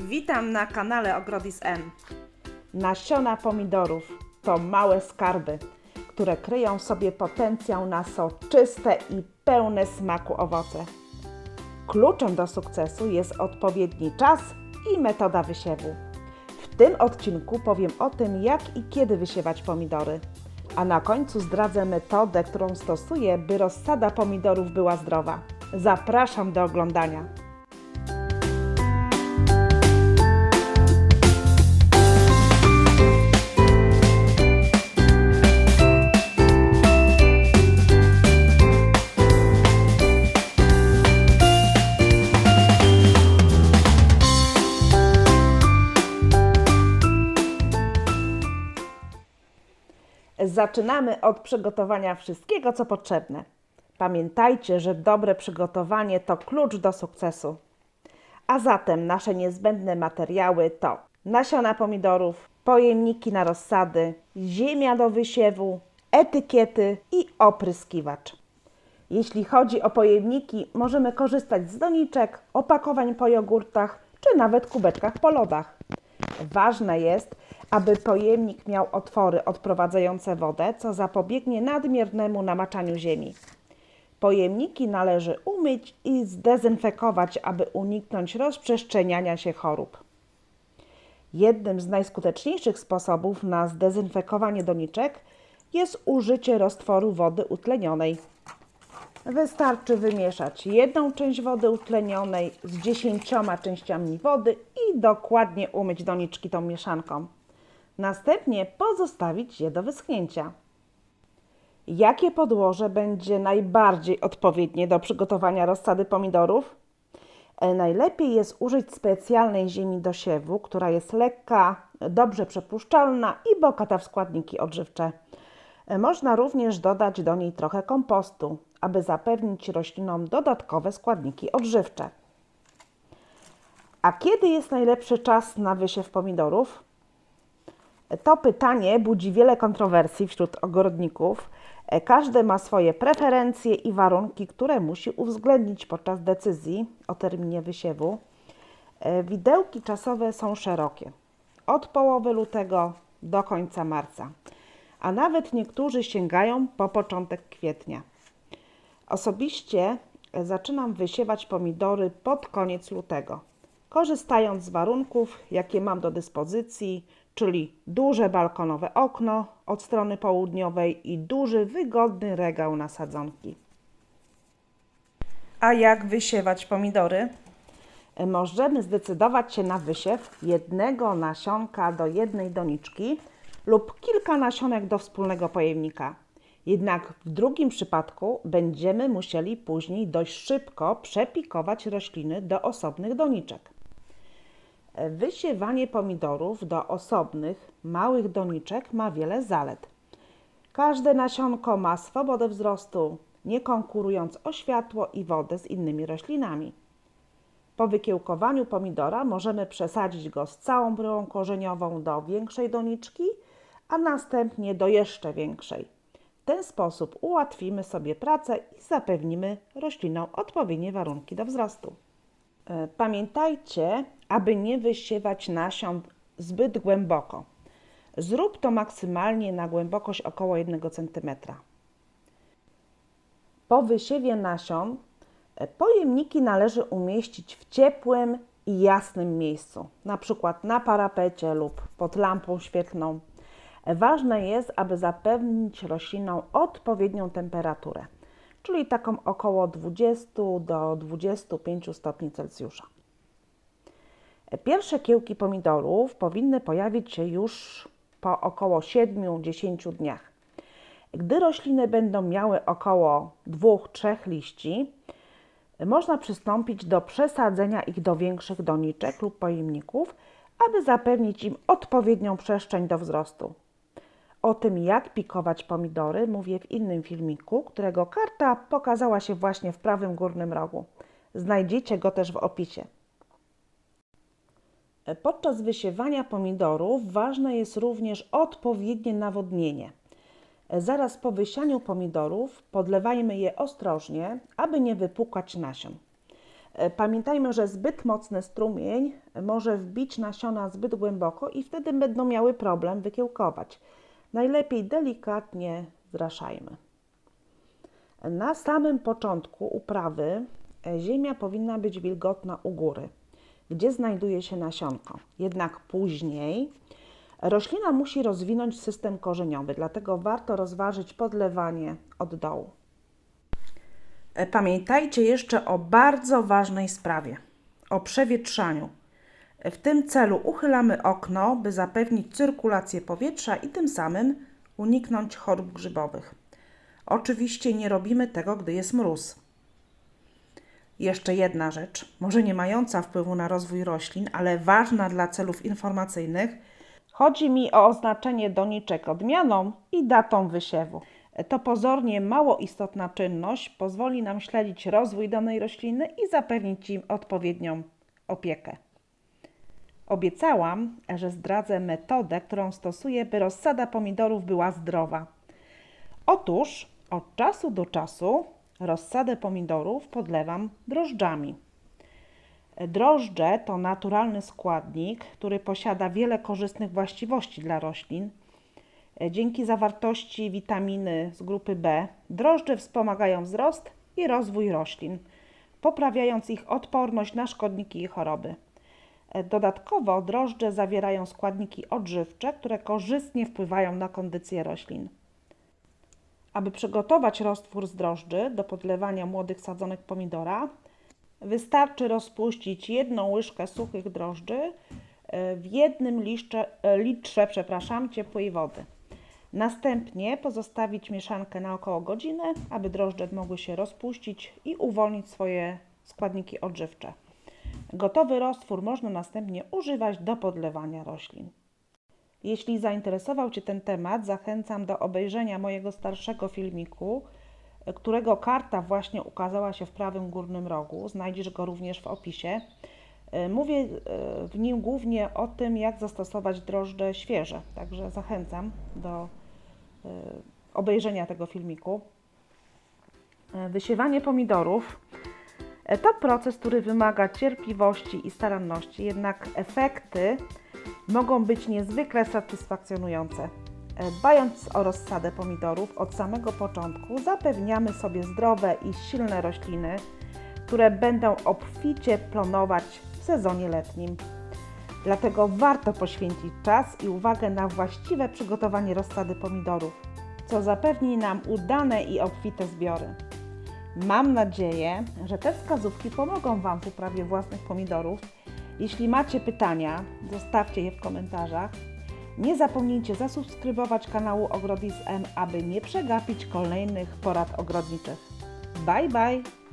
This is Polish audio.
Witam na kanale Ogrodis N. Nasiona pomidorów to małe skarby, które kryją w sobie potencjał na soczyste i pełne smaku owoce. Kluczem do sukcesu jest odpowiedni czas i metoda wysiewu. W tym odcinku powiem o tym, jak i kiedy wysiewać pomidory, a na końcu zdradzę metodę, którą stosuję, by rozsada pomidorów była zdrowa. Zapraszam do oglądania. Zaczynamy od przygotowania wszystkiego, co potrzebne. Pamiętajcie, że dobre przygotowanie to klucz do sukcesu. A zatem nasze niezbędne materiały to nasiona pomidorów, pojemniki na rozsady, ziemia do wysiewu, etykiety i opryskiwacz. Jeśli chodzi o pojemniki, możemy korzystać z doniczek, opakowań po jogurtach czy nawet kubeczkach po lodach. Ważne jest, aby pojemnik miał otwory odprowadzające wodę, co zapobiegnie nadmiernemu namaczaniu ziemi. Pojemniki należy umyć i zdezynfekować, aby uniknąć rozprzestrzeniania się chorób. Jednym z najskuteczniejszych sposobów na zdezynfekowanie doniczek jest użycie roztworu wody utlenionej. Wystarczy wymieszać jedną część wody utlenionej z dziesięcioma częściami wody i dokładnie umyć doniczki tą mieszanką. Następnie pozostawić je do wyschnięcia. Jakie podłoże będzie najbardziej odpowiednie do przygotowania rozsady pomidorów? E, Najlepiej jest użyć specjalnej ziemi do siewu, która jest lekka, dobrze przepuszczalna i bogata w składniki odżywcze. Można również dodać do niej trochę kompostu, aby zapewnić roślinom dodatkowe składniki odżywcze. A kiedy jest najlepszy czas na wysiew pomidorów? To pytanie budzi wiele kontrowersji wśród ogrodników. Każdy ma swoje preferencje i warunki, które musi uwzględnić podczas decyzji o terminie wysiewu. E, Widełki czasowe są szerokie, od połowy lutego do końca marca, a nawet niektórzy sięgają po początek kwietnia. Osobiście e, zaczynam wysiewać pomidory pod koniec lutego, korzystając z warunków, jakie mam do dyspozycji, czyli duże balkonowe okno od strony południowej i duży, wygodny regał na sadzonki. A jak wysiewać pomidory? E, Możemy zdecydować się na wysiew jednego nasionka do jednej doniczki lub kilka nasionek do wspólnego pojemnika. Jednak w drugim przypadku będziemy musieli później dość szybko przepikować rośliny do osobnych doniczek. Wysiewanie pomidorów do osobnych, małych doniczek ma wiele zalet. Każde nasionko ma swobodę wzrostu, nie konkurując o światło i wodę z innymi roślinami. Po wykiełkowaniu pomidora możemy przesadzić go z całą bryłą korzeniową do większej doniczki, a następnie do jeszcze większej. W ten sposób ułatwimy sobie pracę i zapewnimy roślinom odpowiednie warunki do wzrostu. E, Pamiętajcie, aby nie wysiewać nasion zbyt głęboko. Zrób to maksymalnie na głębokość około 1 cm. Po wysiewie nasion e, pojemniki należy umieścić w ciepłym i jasnym miejscu, na przykład na parapecie lub pod lampą świetlną. Ważne jest, aby zapewnić roślinom odpowiednią temperaturę, czyli taką około 20 do 25 stopni Celsjusza. Pierwsze kiełki pomidorów powinny pojawić się już po około 7-10 dniach. Gdy rośliny będą miały około 2-3 liści, można przystąpić do przesadzenia ich do większych doniczek lub pojemników, aby zapewnić im odpowiednią przestrzeń do wzrostu. O tym, jak pikować pomidory, mówię w innym filmiku, którego karta pokazała się właśnie w prawym górnym rogu. Znajdziecie go też w opisie. Podczas wysiewania pomidorów ważne jest również odpowiednie nawodnienie. Zaraz po wysianiu pomidorów podlewajmy je ostrożnie, aby nie wypłukać nasion. Pamiętajmy, że zbyt mocny strumień może wbić nasiona zbyt głęboko i wtedy będą miały problem wykiełkować. Najlepiej delikatnie zraszajmy. Na samym początku uprawy e, ziemia powinna być wilgotna u góry, gdzie znajduje się nasionko. Jednak później roślina musi rozwinąć system korzeniowy, dlatego warto rozważyć podlewanie od dołu. E, Pamiętajcie jeszcze o bardzo ważnej sprawie o przewietrzaniu. W tym celu uchylamy okno, by zapewnić cyrkulację powietrza i tym samym uniknąć chorób grzybowych. Oczywiście nie robimy tego, gdy jest mróz. Jeszcze jedna rzecz, może nie mająca wpływu na rozwój roślin, ale ważna dla celów informacyjnych. Chodzi mi o oznaczenie doniczek odmianą i datą wysiewu. To pozornie mało istotna czynność pozwoli nam śledzić rozwój danej rośliny i zapewnić im odpowiednią opiekę. Obiecałam, że zdradzę metodę, którą stosuję, by rozsada pomidorów była zdrowa. Otóż od czasu do czasu rozsadę pomidorów podlewam drożdżami. Drożdże to naturalny składnik, który posiada wiele korzystnych właściwości dla roślin. Dzięki zawartości witaminy z grupy B, drożdże wspomagają wzrost i rozwój roślin, poprawiając ich odporność na szkodniki i choroby. Dodatkowo drożdże zawierają składniki odżywcze, które korzystnie wpływają na kondycję roślin. Aby przygotować roztwór z drożdży do podlewania młodych sadzonek pomidora, wystarczy rozpuścić jedną łyżkę suchych drożdży e, w jednym liszcze, e, litrze przepraszam, ciepłej wody. Następnie pozostawić mieszankę na około godziny, aby drożdże mogły się rozpuścić i uwolnić swoje składniki odżywcze. Gotowy roztwór można następnie używać do podlewania roślin. Jeśli zainteresował Cię ten temat, zachęcam do obejrzenia mojego starszego filmiku, którego karta właśnie ukazała się w prawym górnym rogu. Znajdziesz go również w opisie. Mówię e, w nim głównie o tym, jak zastosować drożdże świeże, także zachęcam do e, obejrzenia tego filmiku. E, Wysiewanie pomidorów to proces, który wymaga cierpliwości i staranności, jednak efekty mogą być niezwykle satysfakcjonujące. E, Dbając o rozsadę pomidorów od samego początku, zapewniamy sobie zdrowe i silne rośliny, które będą obficie plonować w sezonie letnim. Dlatego warto poświęcić czas i uwagę na właściwe przygotowanie rozsady pomidorów, co zapewni nam udane i obfite zbiory. Mam nadzieję, że te wskazówki pomogą Wam w uprawie własnych pomidorów. Jeśli macie pytania, zostawcie je w komentarzach. Nie zapomnijcie zasubskrybować kanału Ogrodis M, aby nie przegapić kolejnych porad ogrodniczych. Bye bye!